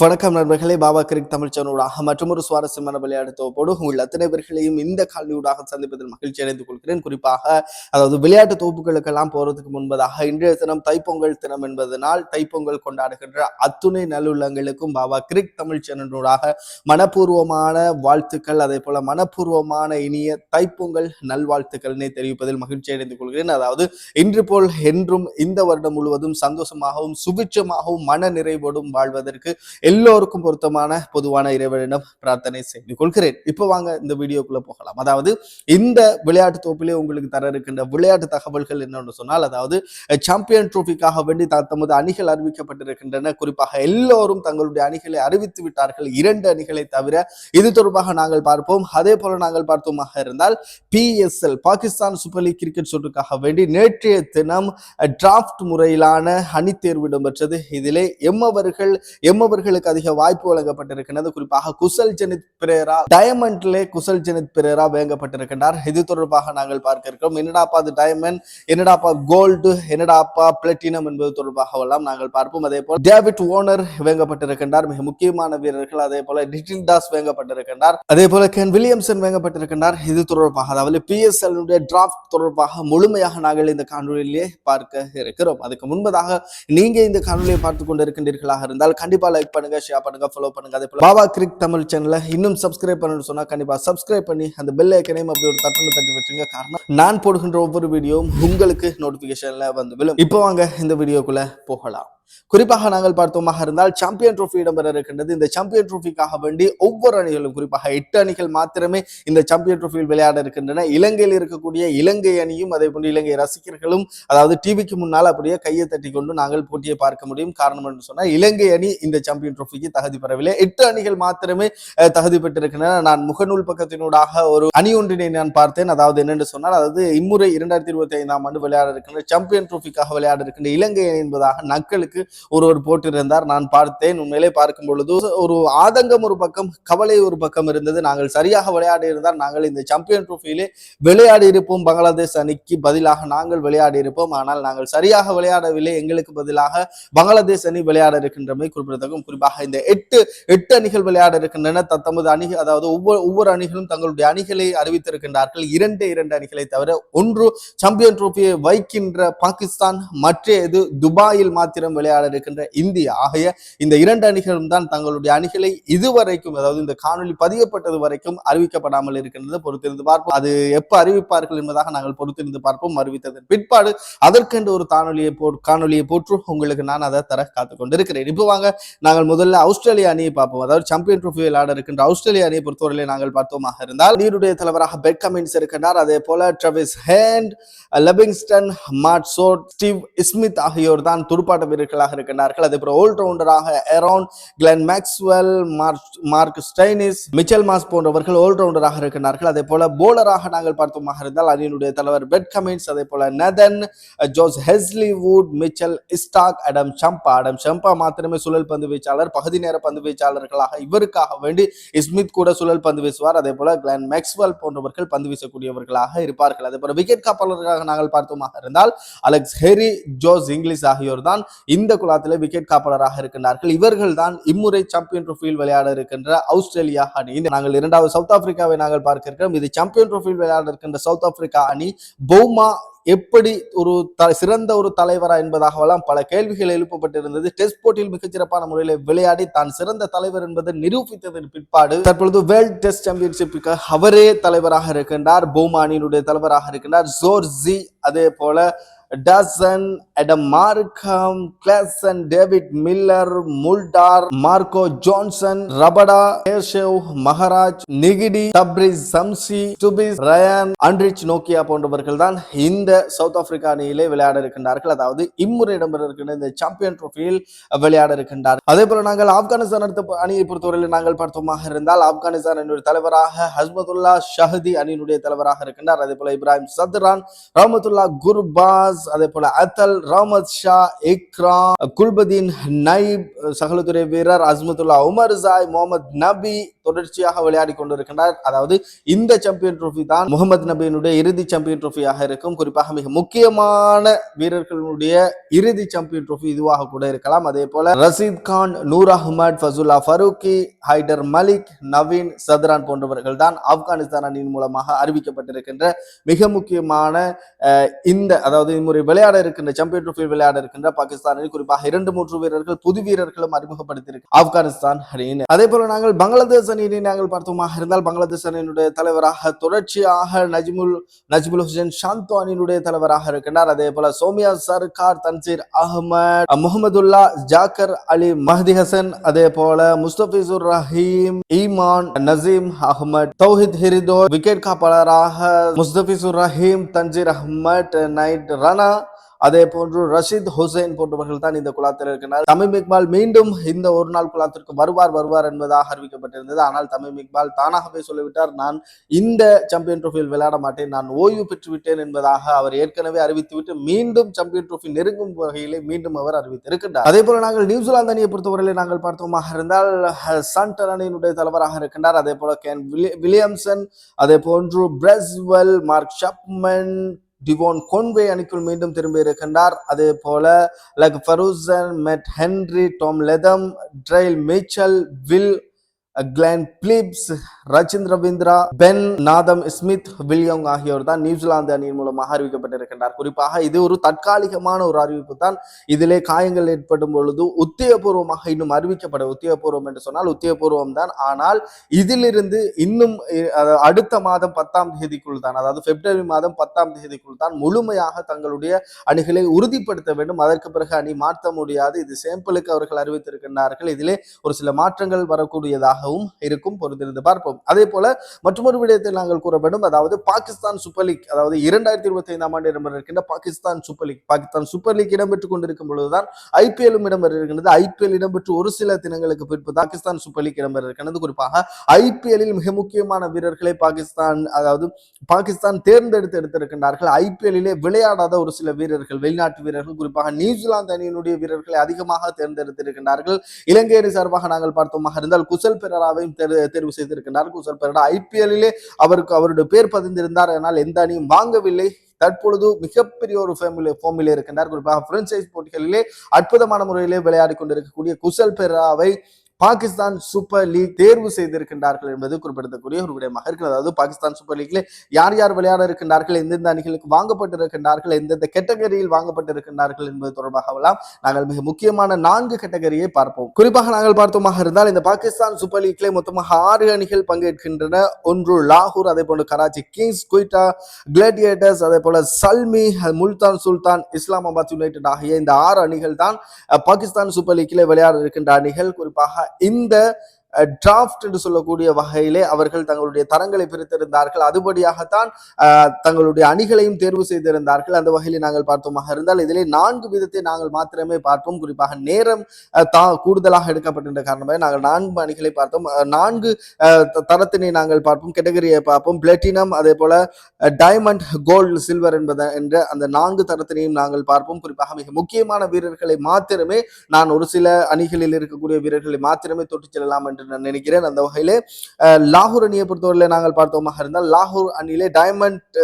வணக்கம் நண்பர்களே பாபா கிரிக் தமிழ் சேனலூடாக மற்றும் ஒரு சுவாரஸ்யமான விளையாட்டு தொகுப்போடு உங்கள் அத்தனை பேர்களையும் இந்த காலியூடாக சந்திப்பதில் மகிழ்ச்சி அடைந்து கொள்கிறேன். குறிப்பாக அதாவது விளையாட்டு தொகுப்புகளுக்கெல்லாம் போறதுக்கு முன்பதாக இன்றைய தினம் தைப்பொங்கல் தினம் என்பதனால் தைப்பொங்கல் கொண்டாடுகின்ற அத்துணை நல்லுள்ளங்களுக்கும் பாபா கிரிக் தமிழ் சேனலூடாக மனப்பூர்வமான வாழ்த்துக்கள் அதே போல மனப்பூர்வமான இனிய தைப்பொங்கல் நல்வாழ்த்துக்கள்னை தெரிவிப்பதில் மகிழ்ச்சி அடைந்து கொள்கிறேன். அதாவது இன்று போல் என்றும் இந்த வருடம் முழுவதும் சந்தோஷமாகவும் சுபிட்சமாகவும் மன நிறைவோடும் வாழ்வதற்கு எல்லோருக்கும் பொருத்தமான பொதுவான இறைவனிடம் பிரார்த்தனை செய்து கொள்கிறேன். இப்போ வாங்க இந்த வீடியோக்குள்ள போகலாம். அதாவது இந்த விளையாட்டு தொகுப்பிலே உங்களுக்கு தர இருக்கின்ற விளையாட்டு தகவல்கள் என்னன்னு சொன்னால் அதாவது சாம்பியன் ட்ரோஃபிக்காக வேண்டி தமது அணிகள் அறிவிக்கப்பட்டிருக்கின்றன. குறிப்பாக எல்லோரும் தங்களுடைய அணிகளை அறிவித்து விட்டார்கள். இரண்டு அணிகளை தவிர இது தொடர்பாக நாங்கள் பார்ப்போம். அதே போல நாங்கள் பார்த்தோமாக இருந்தால் PSL Pakistan super league cricket சுற்றுக்காக வேண்டி நேற்றைய தினம் டிராப்ட் முறையிலான அணி தேர்வு இடம்பெற்றது. இதிலே எம்மவர்கள் எம்மவர்கள் எம்மவர்களுக்கு அதிக வாய்ப்பு வழங்கப்பட்டிருக்கின்றது. குறிப்பாக குசல் ஜெனித் பிரேரா டயமண்ட்லே குசல் ஜெனித் பிரேரா வேங்கப்பட்டிருக்கின்றார். இது தொடர்பாக நாங்கள் பார்க்க இருக்கிறோம். என்னடாப்பா அது டயமண்ட் என்னடாப்பா கோல்டு என்னடாப்பா பிளட்டினம் என்பது தொடர்பாக எல்லாம் நாங்கள் பார்ப்போம். அதே போல டேவிட் ஓனர் வேங்கப்பட்டிருக்கின்றார். மிக முக்கியமான வீரர்கள். அதே போல டிட்டில் தாஸ் வேங்கப்பட்டிருக்கின்றார். அதே போல கென் வில்லியம்சன் வேங்கப்பட்டிருக்கின்றார். இது தொடர்பாக அதாவது பிஎஸ்எல் டிராஃப்ட் தொடர்பாக முழுமையாக நாங்கள் இந்த காணொலியிலே பார்க்க இருக்கிறோம். அதுக்கு முன்பதாக நீங்க இந்த காணொலியை பார்த்து கொண்டு இருக்கின்றீர்களாக இருந்தால் கண்டிப்பா லைக் பண்ணுங்க. ஷேர் பண்ணுங்க ஃபாலோ பண்ணுங்க அதே போல பாபா கிரிக் தமிழ் சேனலை இன்னும் சப்ஸ்கிரைப் பண்ணணும்னு சொன்னா கண்டிப்பா சப்ஸ்கிரைப் பண்ணி அந்த பெல் ஐக்கனையும் அப்படி ஒரு தட்டுன்னு தட்டி வச்சுங்க காரணம் நான் போடுகின்ற ஒவ்வொரு வீடியோவும் உங்களுக்கு நோட்டிபிகேஷன்ல வந்து விழும். இப்போ வாங்க இந்த வீடியோக்குள்ள போகலாம். குறிப்பாக நாங்கள் பார்த்தோமாக இருந்தால் சாம்பியன் ட்ரோஃபி இடம்பெற இருக்கின்றது இந்த சாம்பியன் ட்ரோஃபிக்காக வேண்டி ஒவ்வொரு அணிகளும் குறிப்பாக எட்டு அணிகள் மாத்திரமே இந்த சாம்பியன் ட்ரோஃபியில் விளையாட இருக்கின்றன. இலங்கையில் இருக்கக்கூடிய இலங்கை அணியும் அதே போன்று இலங்கை ரசிகர்களும் அதாவது டிவிக்கு முன்னால் அப்படியே கையை தட்டி கொண்டு நாங்கள் போட்டியை பார்க்க முடியும். காரணம் என்று சொன்னால் இலங்கை அணி இந்த சாம்பியன் ட்ரோஃபிக்கு தகுதி பெறவில்லை. எட்டு அணிகள் மாத்திரமே தகுதி பெற்றிருக்கின்றன. நான் முகநூல் பக்கத்தினூடாக ஒரு அணி ஒன்றினை நான் பார்த்தேன். அதாவது என்னென்று சொன்னால் அதாவது இம்முறை இரண்டாயிரத்தி இருபத்தி ஐந்தாம் ஆண்டு விளையாட இருக்கின்ற சாம்பியன் ட்ரோஃபிக்காக விளையாட இருக்கின்ற இலங்கை அணி என்பதாக நக்களுக்கு எனக்கு ஒருவர் போட்டிருந்தார். நான் பார்த்தேன். உண்மையிலே பார்க்கும் பொழுது ஒரு ஆதங்கம் ஒரு பக்கம் கவலை ஒரு பக்கம் இருந்தது. நாங்கள் சரியாக விளையாடி இருந்தால் நாங்கள் இந்த சாம்பியன் ட்ரோஃபியிலே விளையாடி இருப்போம். பங்களாதேஷ் அணிக்கு பதிலாக நாங்கள் விளையாடி இருப்போம். ஆனால் நாங்கள் சரியாக விளையாடவில்லை. எங்களுக்கு பதிலாக பங்களாதேஷ் அணி விளையாட இருக்கின்றமை குறிப்பிடத்தக்கும் குறிப்பாக இந்த எட்டு எட்டு அணிகள் விளையாட இருக்கின்றன. தத்தமது அணி அதாவது ஒவ்வொரு ஒவ்வொரு அணிகளும் தங்களுடைய அணிகளை அறிவித்திருக்கின்றார்கள். இரண்டு இரண்டு அணிகளை தவிர ஒன்று சாம்பியன் ட்ரோஃபியை வைக்கின்ற பாகிஸ்தான் மற்ற இது துபாயில் மாத்திரம் விளையாட விளையாட இருக்கின்ற இந்தியா. ஆகிய இந்த இரண்டு அணிகளும் தான் தங்களுடைய அணிகளை இதுவரைக்கும் அதாவது இந்த காணொலி பதியப்பட்டது வரைக்கும் அறிவிக்கப்படாமல் இருக்கின்றது பொறுத்திருந்து பார்ப்போம். அது எப்ப அறிவிப்பார்கள் என்பதாக நாங்கள் பொறுத்திருந்து பார்ப்போம். அறிவித்ததன் பிற்பாடு அதற்கென்று ஒரு காணொலியை போ காணொலியை போற்று உங்களுக்கு நான் அதை தர காத்து கொண்டிருக்கிறேன். இப்போ வாங்க நாங்கள் முதல்ல ஆஸ்திரேலியா அணியை பார்ப்போம். அதாவது சாம்பியன் ட்ரோஃபி விளையாட இருக்கின்ற ஆஸ்திரேலியா அணியை பொறுத்தவரையிலே நாங்கள் பார்த்தோமாக இருந்தால் நீருடைய தலைவராக பெட் கமின்ஸ் இருக்கின்றார். அதே போல ட்ரவிஸ் ஹேண்ட் லெபிங்ஸ்டன் மாட்சோட் ஸ்டீவ் ஸ்மித் ஆகியோர் தான் துடுப்பாட்ட வீரர்கள் வீரர்களாக இருக்கின்றார்கள். அதே போல ஆல்ரவுண்டராக Aaron Glenn Maxwell Mark Mark Stoinis Mitchell Marsh போன்றவர்கள் ஆல்ரவுண்டராக இருக்கின்றார்கள். அதே போல போலராக நாங்கள் பார்த்தோமாக இருந்தால் அணியினுடைய தலைவர் பெட் கமின்ஸ் அதே போல Nathan Josh Hazlewood Mitchell Starc Adam Zampa Adam சம்பா மாத்திரமே சுழல் பந்து வீச்சாளர் பகுதி நேர பந்து வீச்சாளர்களாக இவருக்காக வேண்டி ஸ்மித் கூட சுழல் பந்து வீசுவார். அதே போல கிளென் மேக்ஸ்வெல் போன்றவர்கள் பந்து வீசக்கூடியவர்களாக இருப்பார்கள். அதே போல விக்கெட் காப்பாளர்களாக நாங்கள் பார்த்தோமாக இருந்தால் அலெக்ஸ் ஹெரி ஜோஸ் இங்கிலீஷ் ஆகியோர் தான் இந்த குளத்தில் விக்கெட் காப்பாளராக இருக்கின்றார்கள். இவர்கள் தான் இம்முறை சாம்பியன் ட்ரோஃபியில் விளையாட இருக்கின்ற ஆஸ்திரேலியா அணி. நாங்கள் இரண்டாவது சவுத் ஆப்பிரிக்காவை நாங்கள் பார்க்க இருக்கிறோம் இது சாம்பியன் ட்ரோஃபியில் விளையாட இருக்கின்ற சவுத் ஆப்பிரிக்கா அணி. பௌமா எப்படி ஒரு த- சிறந்த ஒரு தலைவரா என்பதாகவெல்லாம் பல கேள்விகள் எழுப்பப்பட்டிருந்தது. டெஸ்ட் போட்டியில் மிகச்சிறப்பான முறையில் விளையாடி தான் சிறந்த தலைவர் என்பதை நிரூபித்ததன் பிற்பாடு தற்பொழுது வேர்ல்ட் டெஸ்ட் சாம்பியன்ஷிப்புக்கு அவரே தலைவராக இருக்கின்றார். பௌமா அணியினுடைய தலைவராக இருக்கின்றார். ஜோர்ஜி அதே போல Dussen Aiden Markram Klaasen David Miller Mulder Marco Jansen Rabada Keshav Maharaj Ngidi Tabraiz Shamsi டுபிஸ் Ryan Anrich நோக்கியா போன்றவர்கள் தான் இந்த சவுத் ஆப்பிரிக்கா அணியிலே விளையாட இருக்கின்றார்கள். அதாவது இம்முறை இடம்பெற இருக்கின்ற இந்த சாம்பியன் ட்ரோஃபியில் விளையாட இருக்கின்றார் அதே போல நாங்கள் ஆப்கானிஸ்தான் அடுத்த அணியை பொறுத்தவரையில் நாங்கள் பார்த்தோமாக இருந்தால் ஆப்கானிஸ்தான் அணியுடைய தலைவராக ஹஸ்மதுல்லா ஷஹதி அணியினுடைய தலைவராக இருக்கின்றார். அதே போல இப்ராஹிம் சத்ரான் ரஹமத்துல்லா குர்பாஸ் ஷஹ்னாஸ் அதே போல அத்தல் ரஹமத் ஷா இக்ரா குல்பதீன் நைப் சகலத்துறை வீரர் அஸ்மத்துல்லா உமர் ஜாய் முகமது நபி தொடர்ச்சியாக விளையாடி கொண்டிருக்கின்றார். அதாவது இந்த சாம்பியன் ட்ரோஃபி தான் முகமது நபியினுடைய இறுதி சாம்பியன் ட்ரோஃபியாக இருக்கும். குறிப்பாக மிக முக்கியமான வீரர்களுடைய இறுதி சாம்பியன் ட்ரோஃபி இதுவாக கூட இருக்கலாம். அதே போல ரசீத் கான் நூர் அஹ்மத் ஃபசுல்லா ஃபரூக்கி ஹைடர் மலிக் நவீன் சத்ரான் போன்றவர்கள் தான் ஆப்கானிஸ்தான் அணியின் மூலமாக அறிவிக்கப்பட்டிருக்கின்ற மிக முக்கியமான இந்த அதாவது இம்முறை விளையாட இருக்கின்ற சாம்பியன் ட்ரோஃபி விளையாட இருக்கின்ற பாகிஸ்தான் அணி குறிப்பாக இரண்டு மூன்று வீரர்கள் புது வீரர்களும் அறிமுகப்படுத்தியிருக்கு. ஆப்கானிஸ்தான் அணியின் அதே போல நாங்கள் பங்களாதேஷ் அணியினை நாங்கள் பார்த்தோமாக இருந்தால் பங்களாதேஷ் அணியினுடைய தலைவராக தொடர்ச்சியாக நஜ்முல் நஜ்முல் ஹுசேன் ஷாந்தோ அணியினுடைய தலைவராக இருக்கின்றார். அதே போல சோமியா சர்கார் தன்சீர் அகமது முகமதுல்லா ஜாக்கர் அலி மஹதி ஹசன் அதே போல முஸ்தபிசுர் ரஹீம் ஈமான் நசீம் அகமது தௌஹித் ஹிரிதோ விக்கெட் காப்பாளராக முஸ்தபிசுர் ரஹீம் தன்சீர் அஹ்மத் நைட் ரன் அதே போன்று ரஷீத் ஹுசைன் போன்றவர்கள் தான் இந்த குழாத்தில் இருக்கிறார். தமிம் இக்பால் மீண்டும் இந்த ஒரு நாள் குழாத்திற்கு வருவார் வருவார் என்பதாக அறிவிக்கப்பட்டிருந்தது. ஆனால் தமிம் இக்பால் தானாகவே சொல்லிவிட்டார் நான் இந்த சாம்பியன் ட்ரோஃபியில் விளையாட மாட்டேன். நான் ஓய்வு பெற்றுவிட்டேன் என்பதாக அவர் ஏற்கனவே அறிவித்துவிட்டு மீண்டும் சாம்பியன் ட்ரோஃபி நெருங்கும் வகையிலே மீண்டும் அவர் அறிவித்திருக்கின்றார் அதே போல நாங்கள் நியூசிலாந்து அணியை பொறுத்தவரையிலே நாங்கள் பார்த்தோமாக இருந்தால் சன்டன் அணியினுடைய தலைவராக இருக்கின்றார். அதே போல கேன் வில்லியம்சன் அதே போன்று பிரஸ்வெல் மார்க் ஷப்மன் டிவோன் கொன்வே அணிக்குள் மீண்டும் திரும்பி இருக்கின்றார். அதே போல Lockie Ferguson Matt Henry Tom Latham Daryl Mitchell Will Glenn Phillips Rachin Ravindra Ben Nathan Smith William ஆகியோர் தான் நியூசிலாந்து அணியின் மூலமாக அறிவிக்கப்பட்டிருக்கின்றார். குறிப்பாக இது ஒரு தற்காலிகமான ஒரு அறிவிப்பு தான். இதிலே காயங்கள் ஏற்படும் பொழுது உத்தியபூர்வமாக இன்னும் அறிவிக்கப்பட உத்தியபூர்வம் என்று சொன்னால் உத்தியபூர்வம் தான். ஆனால் இதிலிருந்து இன்னும் அடுத்த மாதம் பத்தாம் தேதிக்குள் தான் அதாவது பிப்ரவரி மாதம் பத்தாம் தேதிக்குள் தான் முழுமையாக தங்களுடைய அணிகளை உறுதிப்படுத்த வேண்டும். அதற்கு பிறகு அணி மாற்ற முடியாது. இது சேம்பிளுக்கு அவர்கள் அறிவித்திருக்கின்றார்கள். இதிலே ஒரு சில மாற்றங்கள் வரக்கூடியதாக ஆகவும் இருக்கும் பொறுத்திருந்து பார்ப்போம். அதே போல மற்றொரு விடயத்தில் நாங்கள் கூற வேண்டும். அதாவது பாகிஸ்தான் சூப்பர் லீக் அதாவது இரண்டாயிரத்தி இருபத்தி ஐந்தாம் ஆண்டு இடம்பெற இருக்கின்ற Pakistan super league Pakistan super league இடம்பெற்றுக் கொண்டிருக்கும் பொழுதுதான் ஐபிஎல்லும் இடம்பெற இருக்கின்றது. ஐபிஎல் இடம்பெற்று ஒரு சில தினங்களுக்கு பின்பு பாகிஸ்தான் சூப்பர் லீக் இடம்பெற இருக்கின்றது. குறிப்பாக ஐபிஎல்லில் மிக முக்கியமான வீரர்களை பாகிஸ்தான் அதாவது பாகிஸ்தான் தேர்ந்தெடுத்து எடுத்திருக்கின்றார்கள். ஐபிஎல்லிலே விளையாடாத ஒரு சில வீரர்கள் வெளிநாட்டு வீரர்கள் குறிப்பாக நியூசிலாந்து அணியினுடைய வீரர்களை அதிகமாக தேர்ந்தெடுத்திருக்கின்றார்கள். இலங்கை அணி சார்பாக நாங்கள் பார்த்தோமாக இருந்தால் குசல் பெரராவையும் தேர்வு தேர்வு குசல் பெரடா ஐபிஎல்லிலே அவருக்கு அவருடைய பேர் பதிந்திருந்தார். ஆனால் எந்த அணியும் வாங்கவில்லை. தற்பொழுது மிகப்பெரிய ஒரு ஃபேமிலி ஃபோமிலே இருக்கின்றார். குறிப்பாக பிரான்சைஸ் போட்டிகளிலே அற்புதமான முறையிலே விளையாடி கொண்டிருக்கக்கூடிய குசல் பெராவை பாகிஸ்தான் சூப்பர் லீக் தேர்வு செய்திருக்கின்றார்கள் என்பது குறிப்பிடத்தக்கூடிய ஒரு விடயமாக இருக்கிறது. அதாவது பாகிஸ்தான் சூப்பர் லீக்ல யார் யார் விளையாட இருக்கின்றார்கள் எந்தெந்த அணிகளுக்கு வாங்கப்பட்டிருக்கின்றார்கள் எந்தெந்த கேட்டகரியில் வாங்கப்பட்டிருக்கின்றார்கள் என்பது தொடர்பாகலாம் நாங்கள் மிக முக்கியமான நான்கு கேட்டகரியை பார்ப்போம். குறிப்பாக நாங்கள் பார்த்தோமாக இருந்தால் இந்த பாகிஸ்தான் சூப்பர் லீக்ல மொத்தமாக ஆறு அணிகள் பங்கேற்கின்றன. ஒன்று லாகூர் அதே போன்று கராச்சி கிங்ஸ் குயிட்டா கிளேடியேட்டர்ஸ் அதே போல சல்மி முல்தான் சுல்தான் இஸ்லாமாபாத் யுனைடெட் ஆகிய இந்த ஆறு அணிகள் தான் பாகிஸ்தான் சூப்பர் லீக்ல விளையாட இருக்கின்ற அணிகள். குறிப்பாக இந்த டிராஃப்ட் என்று சொல்லக்கூடிய வகையிலே அவர்கள் தங்களுடைய தரங்களை பிரித்திருந்தார்கள். அதுபடியாகத்தான் தங்களுடைய அணிகளையும் தேர்வு செய்திருந்தார்கள். அந்த வகையில் நாங்கள் பார்த்தோமாக இருந்தால் இதிலே நான்கு விதத்தை நாங்கள் மாத்திரமே பார்ப்போம். குறிப்பாக நேரம் தா கூடுதலாக எடுக்கப்பட்டிருந்த காரணமாக நாங்கள் நான்கு அணிகளை பார்த்தோம். நான்கு தரத்தினை நாங்கள் பார்ப்போம். கேட்டகரியை பார்ப்போம். பிளட்டினம் அதே போல டைமண்ட் கோல்டு சில்வர் என்பத என்ற அந்த நான்கு தரத்தினையும் நாங்கள் பார்ப்போம். குறிப்பாக மிக முக்கியமான வீரர்களை மாத்திரமே நான் ஒரு சில அணிகளில் இருக்கக்கூடிய வீரர்களை மாத்திரமே தொட்டு செல்லலாம் என்று நான் நினைக்கிறேன். அந்த வகையிலே லாகூர் அணியை பொறுத்தவரையில நாங்கள் பார்த்தோமாக இருந்தால் லாகூர் அணியிலே டைமண்ட்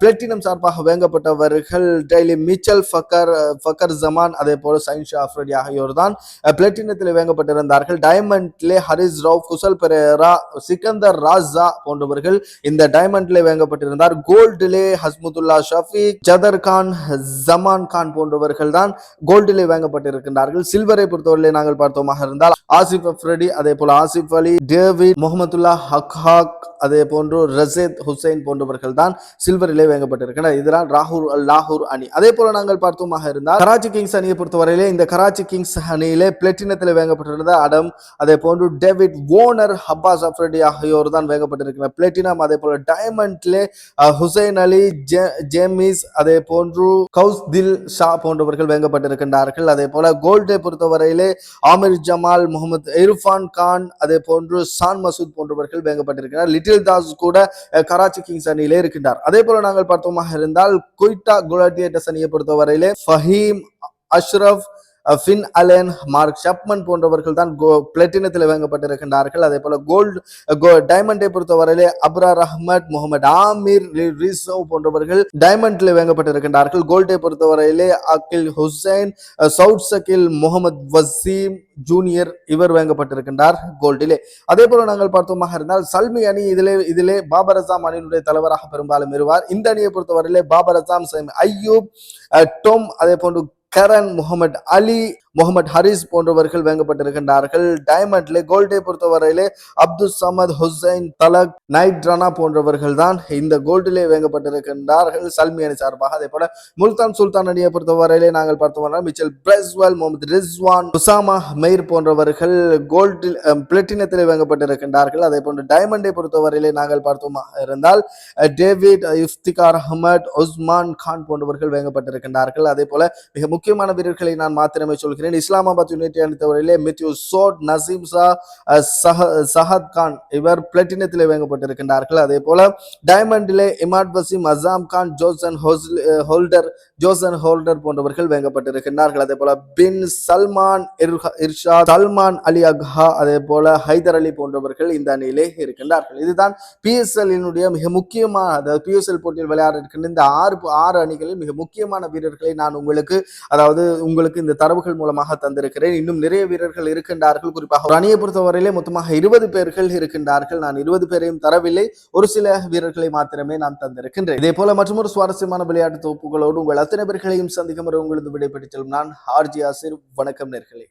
பிளட்டினம் சார்பாக வேங்கப்பட்டவர்கள் டெய்லி மிச்சல் ஃபக்கர் ஃபக்கர் ஜமான் அதே போல சைன்ஷா அஃப்ரடி ஆகியோர் தான் பிளட்டினத்தில் வேங்கப்பட்டிருந்தார்கள். டைமண்ட்லே ஹரிஸ் ராவ் குசல் பெரேரா சிக்கந்தர் ராஜா போன்றவர்கள் இந்த டைமண்ட்ல வேங்கப்பட்டிருந்தார். கோல்டிலே ஹஸ்முத்துல்லா ஷஃபீக் ஜதர் கான் ஜமான் கான் போன்றவர்கள் தான் கோல்டிலே வேங்கப்பட்டிருக்கின்றார்கள். சில்வரை பொறுத்தவரையிலே நாங்கள் பார்த்தோமாக இருந்தால் ஆசிப் அஃப்ரடி அதே போல ஆசிப் அலி டேவிட் முகமதுல்லா ஹக்ஹாக் அதே போன்று ரசேத் ஹுசைன் போன்றவர்கள் தான் சில்வரிலே வாங்கப்பட்டிருக்கின்றனர் இதுதான் ராகூர் லாகூர் அணி. அதே போல நாங்கள் பார்த்தோமாக இருந்தால் கராச்சி கிங்ஸ் அணியை பொறுத்தவரையிலே இந்த கராச்சி கிங்ஸ் அணியிலே பிளட்டினத்தில் வாங்கப்பட்டிருந்த அடம் அதே போன்று டேவிட் ஓனர் ஹப்பாஸ் சஃப்ரடி ஆகியோர் தான் வாங்கப்பட்டிருக்கிறார் பிளட்டினம் அதே போல டைமண்ட்லே ஹுசைன் அலி ஜேமிஸ் அதே போன்று கவுஸ் தில் ஷா போன்றவர்கள் வேங்கப்பட்டிருக்கின்றார்கள். அதே போல கோல்டை பொறுத்தவரையிலே ஆமிர் ஜமால் முகமது இர்ஃபான் கான் கான் அதே போன்று சான் மசூத் போன்றவர்கள் வேங்கப்பட்டிருக்கிறார் லிட்டில் தாஸ் கூட கராச்சி கிங்ஸ் அணியிலே இருக்கின்றார். அதே போல நாங்கள் பார்த்தோமாக இருந்தால் கொய்டா குலாடியேட்டர்ஸ் அணியை பொறுத்தவரையிலே Faheem Ashraf Finn Allen Mark Chapman போன்றவர்கள் தான் கோ பிளட்டினத்தில் வாங்கப்பட்டிருக்கின்றார்கள் அதே போல கோல்டு டைமண்டை பொறுத்தவரையிலே அப்ரார் அஹ்மத் முகமது ஆமீர் ரிசவ் போன்றவர்கள் டைமண்டில் வாங்கப்பட்டிருக்கின்றார்கள் கோல்டை பொறுத்தவரையிலே Akeal Hosein Saud Shakeel Mohammad Wasim junior இவர் வாங்கப்பட்டிருக்கின்றார் கோல்டிலே அதே போல நாங்கள் பார்த்தோமாக இருந்தால் சல்மி அணி இதிலே இதிலே பாபர் அசாம் அணியினுடைய தலைவராக பெரும்பாலும் இருவார். இந்த அணியை பொறுத்தவரையிலே பாபர் அசாம் சைம் ஐயூப் டோம் டொம் அதே போன்று கரண் முகமது அலி முகமது ஹரிஸ் போன்றவர்கள் வாங்கப்பட்டிருக்கின்றார்கள். டைமண்ட்ல கோல்டை பொறுத்தவரையிலே அப்துல் சமத் ஹுசைன் தலக் நைட் ரானா போன்றவர்கள் தான் இந்த கோல்டிலே வாங்கப்பட்டிருக்கின்றார்கள். சல்மி அணி சார்பாக. அதே போல முல்தான் சுல்தான் அணியை பொறுத்தவரையிலே நாங்கள் பார்த்தோம்னா மிச்சல் பிரஸ்வெல் முகமது ரிஸ்வான் உசாமா மெய்ர் போன்றவர்கள் கோல்டில் பிளட்டினத்திலே வாங்கப்பட்டிருக்கின்றார்கள். அதே போன்று டைமண்டை பொறுத்தவரையிலே நாங்கள் பார்த்தோமா இருந்தால் டேவிட் இஃப்திகார் அஹமத் உஸ்மான் கான் போன்றவர்கள் வாங்கப்பட்டிருக்கின்றார்கள். அதே போல மிக முக்கியமான வீரர்களை நான் மாத்திரமே சொல்கிறேன். இஸ்லாமாபாத் யுனைடெட் அணித்தவரையிலே மித்யூ சோட் நசீம் ஷா சஹ- சஹத் கான் இவர் பிளட்டினத்திலே வேங்கப்பட்டிருக்கின்றார்கள் அதே போல டைமண்டிலே இமாட் வசீம் அசாம் கான் ஜோசன் ஹோஸ்ல் ஹோல்டர் ஜோசன் ஹோல்டர் போன்றவர்கள் வேங்கப்பட்டிருக்கின்றார்கள். அதே போல பின் சல்மான் இர்ஹ- சல்மான் அலி அக்ஹா அதே போல ஹைதர் அலி போன்றவர்கள் இந்த அணியிலே இருக்கின்றார்கள். இதுதான் பிஎஸ்எல்லினுடைய மிக முக்கியமான அதாவது பிஎஸ்எல் போட்டியில் விளையாட இருக்கின்ற இந்த ஆறு ஆறு அணிகளில் மிக முக்கியமான வீரர்களை நான் உங்களுக்கு அதாவது உங்களுக்கு இந்த தரவுகள் மூலமாக தந்திருக்கிறேன். இன்னும் நிறைய வீரர்கள் இருக்கின்றார்கள். குறிப்பாக ஒரு அணியை பொறுத்தவரையிலே மொத்தமாக இருபது பேர்கள் இருக்கின்றார்கள். நான் இருபது பேரையும் தரவில்லை. ஒரு சில வீரர்களை மாத்திரமே நான் தந்திருக்கின்றேன். இதே போல மற்றொரு சுவாரஸ்யமான விளையாட்டு தொகுப்புகளோடு உங்களை அத்தனை பேர்களையும் சந்திக்கும் வரை உங்களது விடைபெற்றுச் செல்லும் நான் ஆர்ஜி ஆசிர். வணக்கம் நேர்களே.